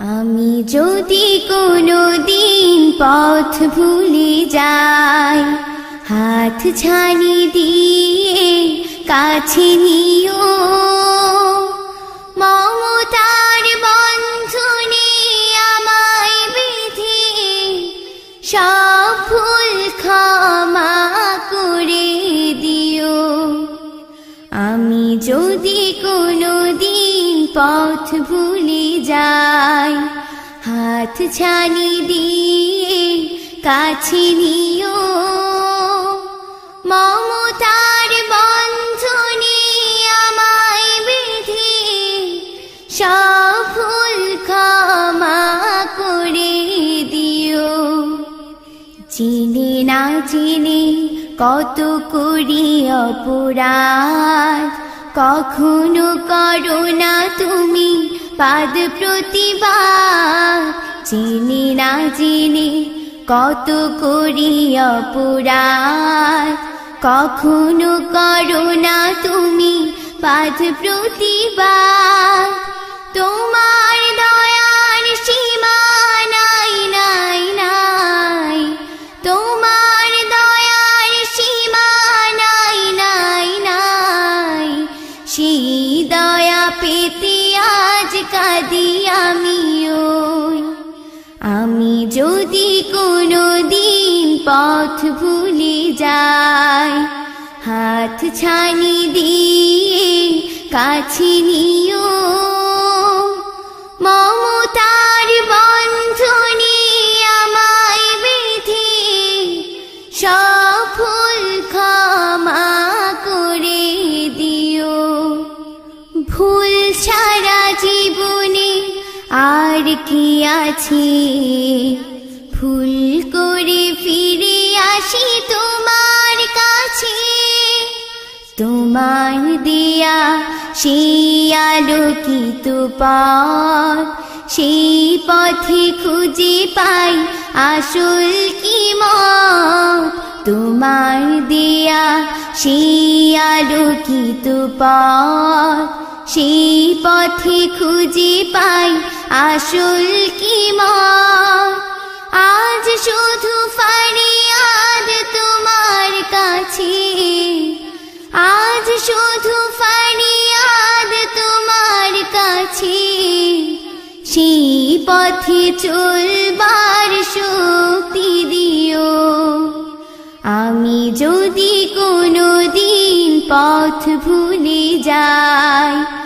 আমি যদি কোনো দিন পথ ভুলে যাই, হাত ছানি দিয়ে কাছে নিও। মমতার বন্ধনে আমায় বেঁধে সব ভুল ক্ষমা করে দিও। আমি যদি কোনো পথ ভুলে যাই। হাত ছানি দিয়ে কাছে নিও। মমতার বন্ধনে আমায় বেঁধে সব ভুল ক্ষমা করে দিও। চিনে না চিনে কত করি অপরাধ কখনো করো না তুমি পাদ প্রতিভা। চিনি না চিনি কত করি অপরাধ। কখনো করো না তুমি পাদ প্রতিভা। তোমার যদি কোনো দিন পথ ভুলে যাই হাত ছানি দিয়ে কাছে নিও। মমতার কি আছে ভুল করে ফিরে আসি তোমার কাছে। তোমার দিয়া সেই আলোকিত পথ, সেই পথে খুঁজে পাই আসল কি মত। তোমার দিয়া সেই আলোকিত পথ সেই পথে খুঁজে পাই আসল কি আজ শুধু ফারিয়াদ তোমার কাছে। আজ শুধু ফারিয়াদ তোমার কাছে। সেই পথে চলবার শক্তি দিও। আমি যদি কোনো দিন পথ ভুলে যাই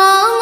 মমতার